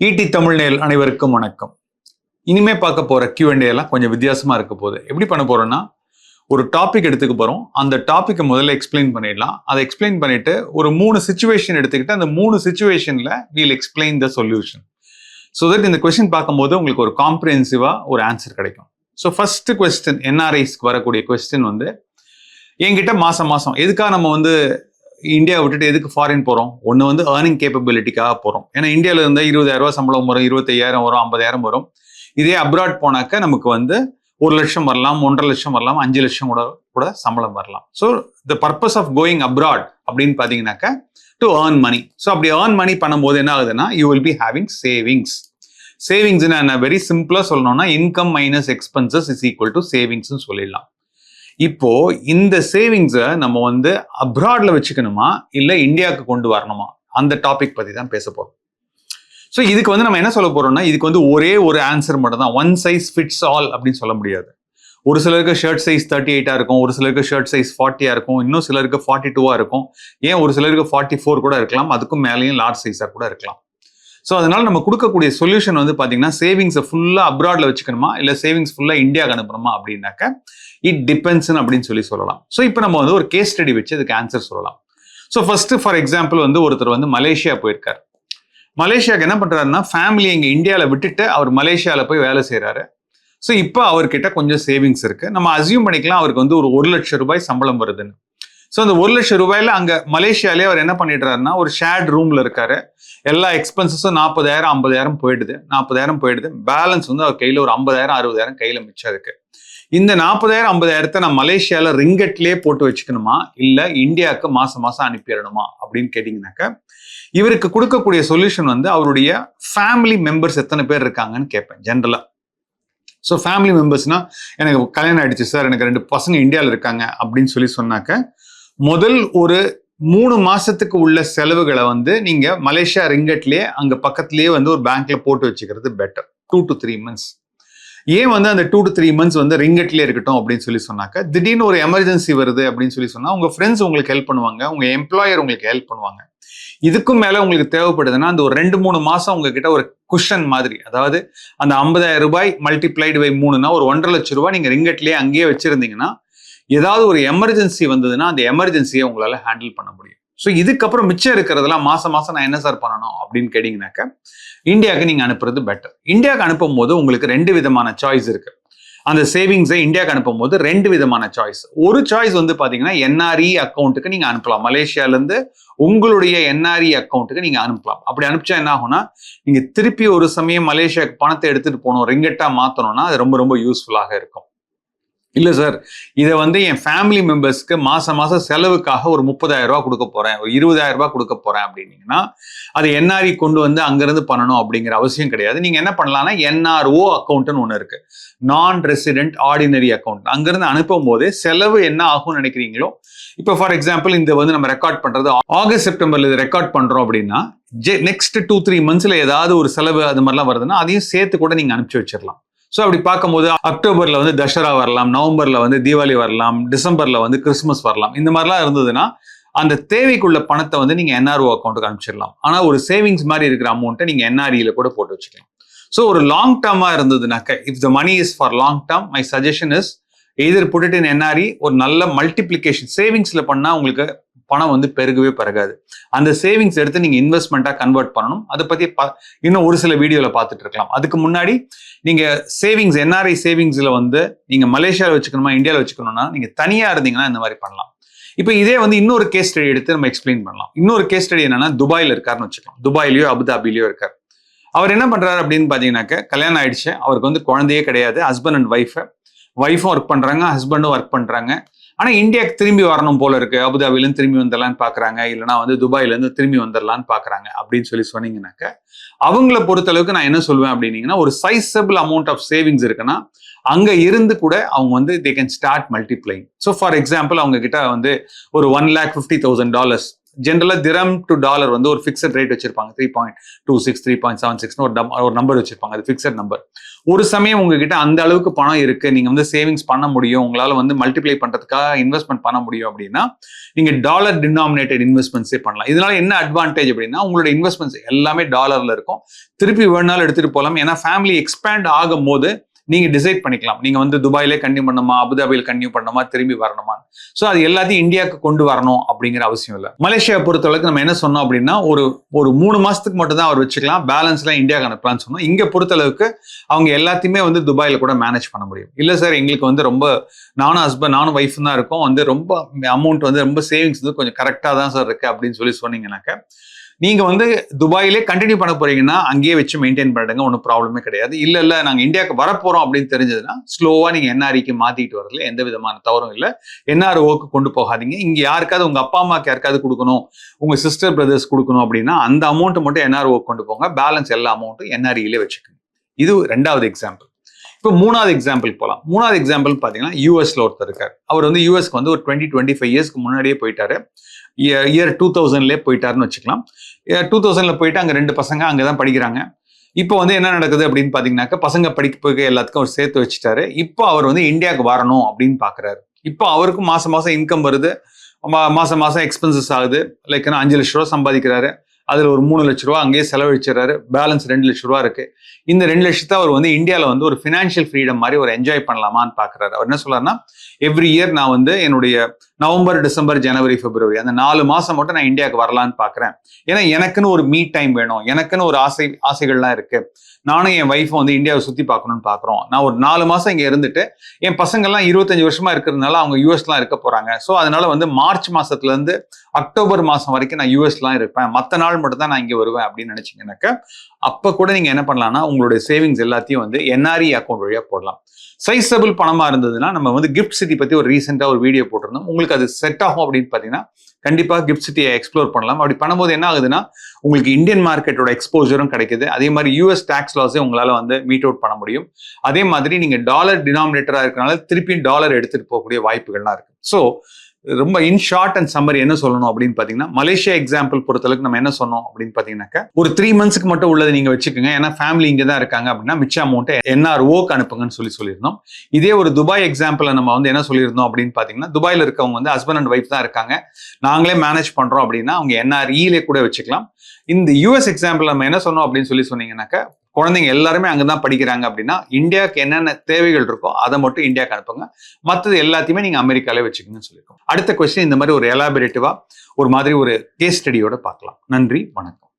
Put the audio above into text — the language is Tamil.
ஈடி தமிழ் நேல் அனைவருக்கும் வணக்கம். இனிமே பார்க்க போற Q&A எல்லாம் கொஞ்சம் வித்தியாசமா இருக்க போகுது. எப்படி பண்ண போறோம்னா ஒரு டாபிக் எடுத்துக்க போறோம். அந்த டாப்பிக்கை முதல்ல எக்ஸ்பிளைன் பண்ணிடலாம். அதை எக்ஸ்பிளைன் பண்ணிட்டு ஒரு மூணு சுச்சுவேஷன் எடுத்துக்கிட்டு அந்த மூணு சுச்சுவேஷன்ல we'll explain the solution so that இந்த கொஸ்டின் பார்க்கும்போது உங்களுக்கு ஒரு காம்ப்ரிஹென்சிவா ஒரு ஆன்சர் கிடைக்கும். ஸோ ஃபர்ஸ்ட் கொஸ்டின் என்ஆர்ஐஸ்க்கு வரக்கூடிய கொஸ்டின் வந்து என்கிட்ட மாசம் மாசம் எதுக்காக நம்ம வந்து இந்தியா விட்டுட்டு எதுக்கு ஃபாரின் போகிறோம் ஒன்று வந்து ஏர்னிங் கேப்பபிலிட்டிக்காக போகிறோம் ஏன்னா இந்தியாவில் இருந்தால் இருபதாயிரம் சம்பளம் வரும் இருபத்தையாயிரம் வரும் ஐம்பதாயிரம் வரும். இதே அப்ராட் போனாக்க நமக்கு வந்து ஒரு லட்சம் வரலாம் ஒன்றரை லட்சம் வரலாம் அஞ்சு லட்சம் கூட கூட சம்பளம் வரலாம். So the purpose of going abroad அப்படின்னு பார்த்தீங்கன்னாக்க டு ஏர்ன் மணி ஸோ அப்படி ஏர்ன் மணி பண்ணும்போது என்ன ஆகுதுன்னா you will be having savings சேவிங்ஸ்னா என்ன? வெரி சிம்பிளாக சொல்லணும்னா income minus expenses is equal to சேவிங்ஸ்னு சொல்லிடலாம். இப்போ இந்த சேவிங்ஸை நம்ம வந்து அப்ராட்ல வச்சுக்கணுமா? இல்ல இந்தியாவுக்கு கொண்டு வரணுமா? அந்த டாபிக் பத்தி தான் பேச போறோம். ஸோ இதுக்கு வந்து நம்ம என்ன சொல்ல போறோம்னா இதுக்கு வந்து ஒரே ஒரு ஆன்சர் மட்டும் தான். ஒன் சைஸ் ஃபிட்ஸ் ஆல் அப்படின்னு சொல்ல முடியாது. ஒரு சிலருக்கு ஷர்ட் சைஸ் தேர்ட்டி எயிட்டா இருக்கும். ஒரு சிலருக்கு ஷர்ட் சைஸ் ஃபார்ட்டியா இருக்கும். இன்னும் சிலருக்கு ஃபார்ட்டி டூவா இருக்கும். ஏன் ஒரு சிலருக்கு ஃபார்ட்டி ஃபோர் கூட இருக்கலாம்? அதுக்கும் மேலேயும் லார்ஜ் சைஸா கூட இருக்கலாம். ஸோ அதனால நம்ம கொடுக்கக்கூடிய சொல்யூஷன் வந்து பார்த்தீங்கன்னா சேவிங்ஸை ஃபுல்லாக அப்ராட்ல வச்சுக்கணுமா? இல்லை சேவிங்ஸ் ஃபுல்லாக இந்தியாவுக்கு அனுப்பணுமா அப்படின்னாக்க இட் டிபெண்ட்ஸ் அப்படின்னு சொல்லி சொல்லலாம். ஸோ இப்போ நம்ம வந்து ஒரு கேஸ் ஸ்டடி வச்சு அதுக்கு ஆன்சர் சொல்லலாம். ஸோ ஃபர்ஸ்ட் ஃபார் எக்ஸாம்பிள் வந்து ஒருத்தர் வந்து மலேசியா போயிருக்கார். மலேசியாவுக்கு என்ன பண்றாருன்னா ஃபேமிலி இங்கே இந்தியாவில் விட்டுட்டு அவர் மலேசியாவில் போய் வேலை செய்கிறாரு ஸோ இப்போ அவர்கிட்ட கொஞ்சம் சேவிங்ஸ் இருக்குது நம்ம அசியூம் பண்ணிக்கலாம் அவருக்கு வந்து ஒரு ஒரு லட்சம் ரூபாய் சம்பளம் வருதுன்னு. ஸோ அந்த ஒரு லட்சம் ரூபாயில அங்கே மலேசியாலே அவர் என்ன பண்ணிடுறாருன்னா ஒரு ஷேர்ட் ரூமில் இருக்காரு. எல்லா எக்ஸ்பென்சஸும் நாற்பதாயிரம் ஐம்பதாயிரம் போயிடுது. நாற்பதாயிரம் போயிடுது. பேலன்ஸ் வந்து அவர் கையில் ஒரு ஐம்பதாயிரம் அறுபதாயிரம் கையில் மிச்சம் இருக்குது இந்த நாற்பதாயிரம் ஐம்பதாயிரத்தை நான் மலேசியால ரிங்கட்லேயே போட்டு வச்சுக்கணுமா? இல்ல இந்தியாவுக்கு மாசம் மாசம் அனுப்பிடணுமா? அப்படின்னு கேட்டீங்கன்னாக்க இவருக்கு கொடுக்கக்கூடிய சொல்யூஷன் வந்து அவருடைய ஃபேமிலி மெம்பர்ஸ் எத்தனை பேர் இருக்காங்கன்னு கேட்பேன் ஜென்ரலா ஸோ ஃபேமிலி மெம்பர்ஸ்னா எனக்கு கல்யாணம் ஆயிடுச்சு சார் எனக்கு ரெண்டு பசங்க இந்தியாவில் இருக்காங்க அப்படின்னு சொல்லி சொன்னாக்க முதல் ஒரு மூணு மாசத்துக்கு உள்ள செலவுகளை வந்து நீங்க மலேசியா ரிங்கட்லயே அங்க பக்கத்துலயே வந்து ஒரு பேங்க்ல போட்டு வச்சுக்கிறது better two to three months ஏன் வந்து அந்த டூ டு த்ரீ மந்த்ஸ் வந்து ரிங்கட்லேயே இருக்கட்டும் அப்படின்னு சொல்லி சொன்னாக்க திடீர்னு ஒரு எமர்ஜென்சி வருது அப்படின்னு சொல்லி சொன்னால் உங்கள் ஃப்ரெண்ட்ஸ் உங்களுக்கு ஹெல்ப் பண்ணுவாங்க உங்கள் எம்ப்ளாயர் உங்களுக்கு ஹெல்ப் பண்ணுவாங்க. இதுக்கும் மேலே உங்களுக்கு தேவைப்படுதுன்னா அந்த ஒரு ரெண்டு மூணு மாதம் உங்ககிட்ட ஒரு குஷன் மாதிரி அதாவது அந்த ஐம்பதாயிரம் ரூபாய் மல்டிப்ளைடு பை மூணுனா ஒரு ஒன்றரை லட்சம் ரூபாய் நீங்கள் ரிங்கட்லேயே அங்கேயே வச்சுருந்தீங்கன்னா ஏதாவது ஒரு எமர்ஜென்சி வந்ததுன்னா அந்த எமர்ஜென்சியை உங்களால் ஹேண்டில் பண்ண முடியும். ஸோ இதுக்கப்புறம் மிச்சம் இருக்கிறதெல்லாம் மாதம் மாசம் நான் என்ன சார் பண்ணணும் அப்படின்னு கேட்டிங்கனாக்க இந்தியாவுக்கு நீங்க அனுப்புறது பெட்டர் இந்தியாவுக்கு அனுப்பும் போது உங்களுக்கு ரெண்டு விதமான சாய்ஸ் இருக்கு. அந்த சேவிங்ஸை இந்தியாவுக்கு அனுப்பும் போது ரெண்டு விதமான சாய்ஸ் ஒரு சாய்ஸ் வந்து பாத்தீங்கன்னா என்ஆர்இ அக்கௌண்ட்டுக்கு நீங்கள் அனுப்பலாம். மலேசியால இருந்து உங்களுடைய என்ஆர்இ அக்கௌண்ட்டுக்கு நீங்கள் அனுப்பலாம். அப்படி அனுப்பிச்சா என்ன ஆகும்னா நீங்கள் திருப்பி ஒரு சமயம் மலேசியாவுக்கு பணத்தை எடுத்துட்டு போகணும் ரிங்கெட்டா மாற்றணும்னா அது ரொம்ப ரொம்ப யூஸ்ஃபுல்லாக இருக்கும். இல்ல சார் இதை வந்து என் ஃபேமிலி மெம்பர்ஸ்க்கு மாசம் மாசம் செலவுக்காக ஒரு முப்பதாயிரம் ரூபா கொடுக்க போறேன். ஒரு இருபதாயிரம் ரூபாய் கொடுக்க போறேன் அப்படின்னீங்கன்னா அது என்ஆர்இ கொண்டு வந்து அங்கிருந்து பண்ணணும் அப்படிங்கிற அவசியம் கிடையாது. நீங்க என்ன பண்ணலாம்னா என்ஆர்ஓ அக்கௌண்ட்டுன்னு ஒன்று இருக்கு. நான் ரெசிடென்ட் ஆர்டினரி அக்கௌண்ட் அங்கிருந்து அனுப்பும் போது செலவு என்ன ஆகும்னு நினைக்கிறீங்களோ இப்போ ஃபார் எக்ஸாம்பிள் இந்த வந்து நம்ம ரெக்கார்ட் பண்றது ஆகஸ்ட் செப்டம்பரில் இது ரெக்கார்ட் பண்றோம் அப்படின்னா ஜெ நெக்ஸ்ட் டூ த்ரீ மந்த்ஸ்ல ஏதாவது ஒரு செலவு அது மாதிரிலாம் வருதுன்னா அதையும் சேர்த்து கூட நீங்கள் அனுப்பிச்சி வச்சிடலாம் ஸோ அப்படி பார்க்கும்போது அக்டோபரில் வந்து தசரா வரலாம் நவம்பர்ல வந்து தீபாவளி வரலாம் டிசம்பரில் வந்து கிறிஸ்மஸ் வரலாம். இந்த மாதிரிலாம் இருந்ததுன்னா அந்த தேவைக்குள்ள பணத்தை வந்து நீங்கள் என்ஆர்ஓ அக்கௌண்ட்டுக்கு அனுப்பிச்சிடலாம். ஆனால் ஒரு சேவிங்ஸ் மாதிரி இருக்கிற அமௌண்ட்டை நீங்கள் என்ஆர்இல கூட போட்டு வச்சுக்கலாம். ஸோ ஒரு லாங் டேர்மா இருந்ததுனாக்க if the money is for long term my suggestion is either put it in NRE ஒரு நல்ல மல்டிப்ளிகேஷன் சேவிங்ஸ்ல பண்ணா உங்களுக்கு பணம் வந்து பெருகவே பெருகாது. அந்த சேவிங்ஸ் எடுத்து நீங்க இன்வெஸ்ட்மெண்ட்டா கன்வெர்ட் பண்ணணும். அதை பத்தி இன்னும் ஒரு சில வீடியோவில் பார்த்துட்டு இருக்கலாம். அதுக்கு முன்னாடி நீங்க சேவிங்ஸ் என்ஆர்ஐ சேவிங்ஸ்ல வந்து நீங்க மலேசியாவில் வச்சுக்கணுமா இந்தியாவில் வச்சுக்கணும்னா நீங்க தனியா இருந்தீங்கன்னா இந்த மாதிரி பண்ணலாம். இப்போ இதே வந்து இன்னொரு கேஸ் ஸ்டடி எடுத்து நம்ம எக்ஸ்பிளைன் பண்ணலாம். இன்னொரு கேஸ் ஸ்டடி என்னன்னா துபாயில் இருக்காருன்னு வச்சுக்கலாம். துபாயிலையோ அபுதாபிலையோ இருக்கார். அவர் என்ன பண்றாரு அப்படின்னு பார்த்தீங்கன்னாக்க கல்யாணம் ஆயிடுச்சு. அவருக்கு வந்து குழந்தையே கிடையாது. ஹஸ்பண்ட் அண்ட் ஒய்ஃப் ஒய்ஃபும் ஒர்க் பண்றாங்க ஹஸ்பண்டும் ஒர்க் பண்றாங்க. ஆனா இந்தியாவுக்கு திரும்பி வரணும் போல இருக்கு. அபுதாபிலேருந்து திரும்பி வந்துடலான்னு பாக்குறாங்க. இல்லைனா வந்து துபாயிலேருந்து திரும்பி வந்துடலான்னு பார்க்குறாங்க அப்படின்னு சொல்லி சொன்னீங்கன்னாக்க அவங்கள பொறுத்தளவுக்கு நான் என்ன சொல்லுவேன் அப்படின்னீங்கன்னா ஒரு சைஸபிள் அமௌண்ட் ஆஃப் சேவிங்ஸ் இருக்குன்னா அங்க இருந்து கூட அவங்க வந்து they can start multiplying so for example அவங்க கிட்ட வந்து ஒரு one lakh fifty thousand dollars ஜென்ரலாக திரம் டு டாலர் வந்து ஒரு ஃபிக்ஸட் ரேட் வச்சிருப்பாங்க. Three point two six three point seven சிக்ஸ்னு ஒரு ஒரு நம்பர் வச்சிருப்பாங்க. அது ஃபிக்ஸட் நம்பர் ஒரு சமயம் உங்ககிட்ட அந்த அளவுக்கு பணம் இருக்கு. நீங்க வந்து சேவிங்ஸ் பண்ண முடியும். உங்களால வந்து மல்டிப்ளை பண்றதுக்காக இன்வெஸ்ட்மெண்ட் பண்ண முடியும் அப்படின்னா நீங்க டாலர் டினாமினேட்டட் இன்வெஸ்ட்மெண்ட்ஸே பண்ணலாம். இதனால என்ன அட்வான்டேஜ் அப்படின்னா உங்களோட இன்வெஸ்ட்மெண்ட்ஸ் எல்லாமே டாலர்ல இருக்கும். திருப்பி வேணாலும் எடுத்துட்டு போகலாம். ஏன்னா ஃபேமிலி எக்ஸ்பேண்ட் ஆகும் போது நீங்க டிசைட் பண்ணிக்கலாம். நீங்க வந்து துபாயிலே கன்டினியூ பண்ணணுமா அபுதாபியில் கன்டினியூ பண்ணணுமா திரும்பி வரணுமா. ஸோ அது எல்லாத்தையும் இந்தியாவுக்கு கொண்டு வரணும் அப்படிங்கிற அவசியம் இல்லை. மலேசியா பொறுத்தளவுக்கு நம்ம என்ன சொன்னோம் அப்படின்னா ஒரு ஒரு மூணு மாசத்துக்கு மட்டும் தான் அவர் வச்சுக்கலாம். பேலன்ஸ்லாம் இந்தியாவுக்கு அனுப்பலாம்னு சொன்னோம். இங்க பொறுத்தளவுக்கு அவங்க எல்லாத்தையுமே வந்து துபாயில கூட மேனேஜ் பண்ண முடியும். இல்ல சார் எங்களுக்கு வந்து ரொம்ப நானும் ஹஸ்பண்ட் நானும் ஒய்ஃப் தான் இருக்கோம். வந்து ரொம்ப அமௌண்ட் வந்து ரொம்ப சேவிங்ஸ் வந்து கொஞ்சம் கரெக்டாக தான் சார் இருக்கு அப்படின்னு சொல்லி சொன்னீங்கன்னாக்க நீங்கள் வந்து துபாயிலே கண்டினியூ பண்ண போறீங்கன்னா அங்கேயே வச்சு மெயின்டைன் பண்ணிடுங்க ஒன்றும் ப்ராப்ளமே கிடையாது. இல்லை இல்லை நாங்கள் இந்தியாவுக்கு வரப்போகிறோம் அப்படின்னு தெரிஞ்சதுன்னா ஸ்லோவாக நீங்கள் என்ஆர்இக்கு மாற்றிட்டு வரதுல எந்த விதமான தவறும் இல்லை. என்ஆர்ஓக்கு கொண்டு போகாதீங்க. இங்கே யாருக்காவது உங்கள் அப்பா அம்மாவுக்கு யாருக்காவது கொடுக்கணும் உங்கள் சிஸ்டர் பிரதர்ஸ் கொடுக்கணும் அப்படின்னா அந்த அமௌண்ட் மட்டும் என்ஆர்ஓக்கு கொண்டு போங்க. பேலன்ஸ் எல்லா அமௌண்ட்டும் என்ஆர்இலே வச்சுக்கோங்க. இது ரெண்டாவது எக்ஸாம்பிள் இப்போ மூணாவது எக்ஸாம்பிள் போகலாம் மூணாவது எக்ஸாம்பிள் பார்த்தீங்கன்னா யூஎஸ்ல ஒருத்தர் இருக்கார். அவர் வந்து யூஎஸ்க்கு வந்து ஒரு டுவெண்ட்டி டுவெண்ட்டி ஃபைவ் இயர்ஸ்க்கு முன்னாடியே போயிட்டாரு. இயர் டூ தௌசண்ட்லேயே போயிட்டாருன்னு வச்சுக்கலாம். டூ தௌசண்ட்ல போயிட்டு அங்கே ரெண்டு பசங்க அங்கே தான் படிக்கிறாங்க. இப்போ வந்து என்ன நடக்குது அப்படின்னு பார்த்தீங்கன்னாக்கா பசங்க படிக்க போய்க்க எல்லாத்துக்கும் அவர் சேர்த்து வச்சுட்டாரு. இப்போ அவர் வந்து இந்தியாவுக்கு வரணும் அப்படின்னு பார்க்குறாரு. இப்போ அவருக்கும் மாதம் மாதம் இன்கம் வருது. மா- மாதம் எக்ஸ்பென்சஸ் ஆகுது. லைக் அஞ்சு லட்ச ரூபா சம்பாதிக்கிறாரு. அதுல ஒரு மூணு லட்ச ரூபா அங்கேயே செலவழிச்சிடறாரு. பேலன்ஸ் ரெண்டு லட்ச ரூபா இருக்கு. இந்த ரெண்டு லட்சத்தை அவர் வந்து இந்தியாவில் வந்து ஒரு ஃபினான்ஷியல் ஃப்ரீடம் மாதிரி ஒரு என்ஜாய் பண்ணலாமான்னு பார்க்குறாரு அவர் என்ன சொல்றாருன்னா எவ்ரி இயர் நான் வந்து என்னுடைய நவம்பர் டிசம்பர் ஜனவரி பிப்ரவரி அந்த நாலு மாசம் மட்டும் நான் இந்தியாவுக்கு வரலான்னு பார்க்குறேன் ஏன்னா எனக்குன்னு ஒரு மீட் டைம் வேணும். எனக்குன்னு ஒரு ஆசை ஆசைகள்லாம் இருக்கு. நானும் என் ஒய்ஃபும் வந்து இந்தியாவை சுற்றி பார்க்கணும்னு பார்க்குறோம் நான் ஒரு நாலு மாசம் இங்கே இருந்துட்டு என் பசங்கள்லாம் இருபத்தஞ்சு வருஷமா இருக்கிறதுனால அவங்க யூஎஸ்லாம் இருக்க போறாங்க. ஸோ அதனால வந்து மார்ச் மாசத்துல இருந்து அக்டோபர் மாசம் வரைக்கும் நான் யூஎஸ்லாம் இருப்பேன். மற்ற நாள் மட்டும் தான் நான் இங்கே வருவேன் அப்படின்னு நினைச்சீங்கன்னாக்க அப்போ கூட நீங்க என்ன பண்ணலாம்னா உங்களுடைய சேவிங்ஸ் எல்லாத்தையும் வந்து என்ஆர்இ அக்கௌண்ட் வழியா போடலாம். சைஸபிள் பணமா இருந்ததுன்னா நம்ம வந்து கிஃப்ட் சிட்டி பத்தி ஒரு ரீசெண்டா ஒரு வீடியோ போட்டிருந்தோம். உங்களுக்கு அது செட் ஆகும் அப்படின்னு பாத்தீங்கன்னா கண்டிப்பா கிஃப்ட் சிட்டியை எக்ஸ்ப்ளோர் பண்ணலாம். அப்படி பண்ணும்போது என்ன ஆகுதுன்னா உங்களுக்கு இந்தியன் மார்க்கெட்டோட எக்ஸ்போஜரும் கிடைக்குது. அதே மாதிரி யூஎஸ் டேக்ஸ் லாஸே உங்களால வந்து மீட் அவுட் பண்ண முடியும். அதே மாதிரி நீங்க டாலர் டினாமினேட்டராக இருக்கனால திருப்பி டாலர் எடுத்துட்டு போகக்கூடிய வாய்ப்புகள்லாம் இருக்கு. ஸோ ரொம்ப இன் ஷார்ட் அண்ட் சம்மர் என்ன சொல்லணும் அப்படின்னு பாத்தீங்கன்னா மலேசியா எக்ஸாம்பிள் பொறுத்தளவுக்கு நம்ம என்ன சொன்னோம் அப்படின்னு பாத்தீங்கன்னாக்கா ஒரு த்ரீ மந்த்ஸ்க்கு மட்டும் உள்ளது நீங்க வச்சுக்கோங்க. ஏன்னா ஃபேமிலி இங்க தான் இருக்காங்க அப்படின்னா மிச்ச அமௌண்ட்டை என்ஆர்ஓக்கு அனுப்புங்கன்னு சொல்லி சொல்லியிருந்தோம். இதே ஒரு துபாய் எக்ஸாம்பிளை நம்ம வந்து என்ன சொல்லியிருந்தோம் அப்படின்னு பார்த்தீங்கன்னா துபாயில இருக்கவங்க வந்து ஹஸ்பண்ட் அண்ட் ஒய்ஃப் தான் இருக்காங்க. நாங்களே மேனேஜ் பண்றோம் அப்படின்னா அவங்க என்ஆர்இலே கூட வச்சுக்கலாம். இந்த யூஎஸ் எக்ஸாம்பிள் நம்ம என்ன சொன்னோம் அப்படின்னு சொல்லி சொன்னீங்கன்னாக்கா குழந்தைங்க எல்லாருமே அங்கதான் படிக்கிறாங்க அப்படின்னா இந்தியாவுக்கு என்னென்ன தேவைகள் இருக்கோ அதை மட்டும் இந்தியாவுக்கு அனுப்புங்க. மற்றது எல்லாத்தையுமே நீங்க அமெரிக்காலே வச்சுக்கோங்கன்னு சொல்லியிருக்கோம். அடுத்த கொஸ்டின் இந்த மாதிரி ஒரு எலாபரேட்டிவா ஒரு மாதிரி ஒரு கேஸ் ஸ்டடியோட பார்க்கலாம். நன்றி வணக்கம்.